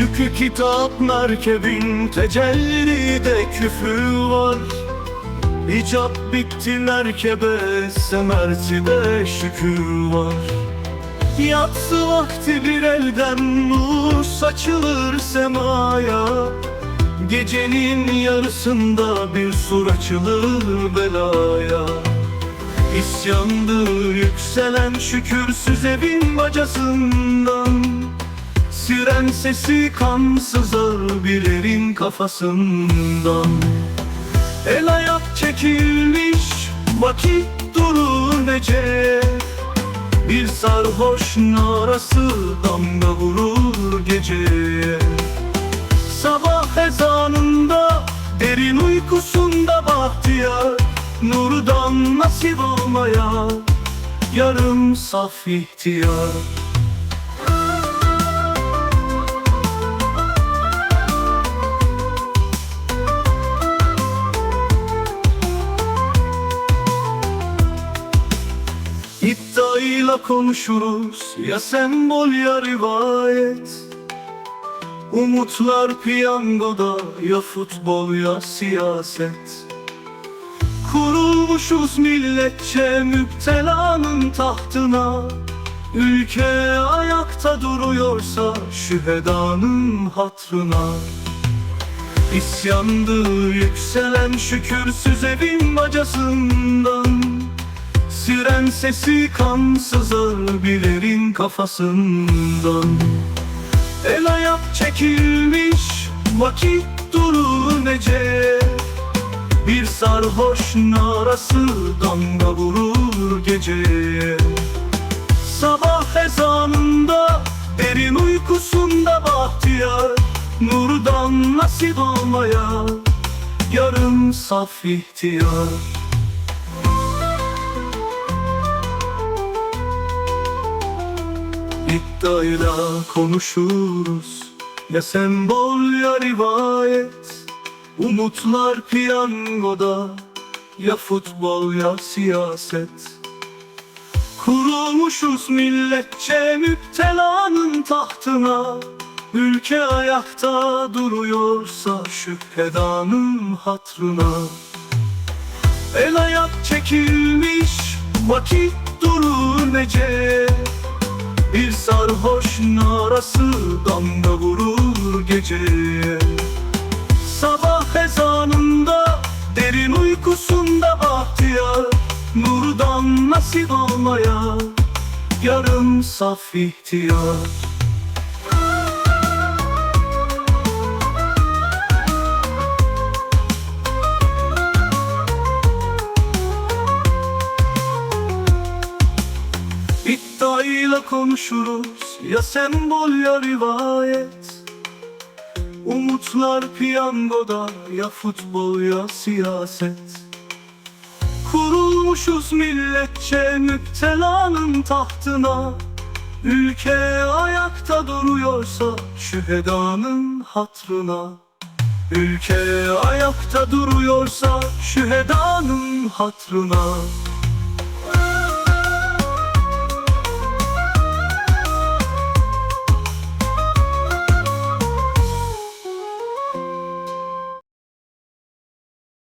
Çünkü kitap merkebin tecellide küfür var. İcap bitti merkebe semertide şükür var. Yatsı vakti bir elden nur saçılır semaya. Gecenin yarısında bir sur açılır belaya. İsyandır yükselen şükürsüz evin bacasından Siren sesi kan sızar bir erin kafasından. El ayak çekilmiş vakit durur nece. Bir sarhoş narası damga vurur geceye. Sabah ezanında derin uykusunda bahtiyar Nurdan nasip olmaya yarım saf ihtiyar İddiayla konuşuruz. Ya sembol ya rivayet. Umutlar piyangoda ya futbol ya siyaset. Kurulmuşuz milletçe müptelanın tahtına. Ülke ayakta duruyorsa şühedanın hatrına. İsyandır yükselen şükürsüz evin bacasından Siren sesi kan sızar bilerin kafasından. El ayak çekilmiş vakit durur nece. Bir sarhoş narası damga vurur geceye Sabah ezanında derin uykusunda bahtiyar Nurdan nasip olmaya yarım saf ihtiyar İddiayla konuşuruz. Ya sembol ya rivayet. Umutlar piyangoda. Ya futbol ya siyaset. Kurulmuşuz milletçe müptelanın tahtına. Ülke ayakta duruyorsa şüphedanın hatrına. El ayak çekilmiş vakit durur nece Bir sarhoş narası damga vurur geceye. Sabah ezanında derin uykusunda bahtiyar Nurdan nasip olmaya yarım saf ihtiyar İddiayla konuşuruz. Ya sembol ya rivayet. Umutlar piyangoda ya futbol ya siyaset. Kurulmuşuz milletçe müptelanın tahtına. Ülke ayakta duruyorsa şühedanın hatrına. Ülke ayakta duruyorsa şühedanın hatrına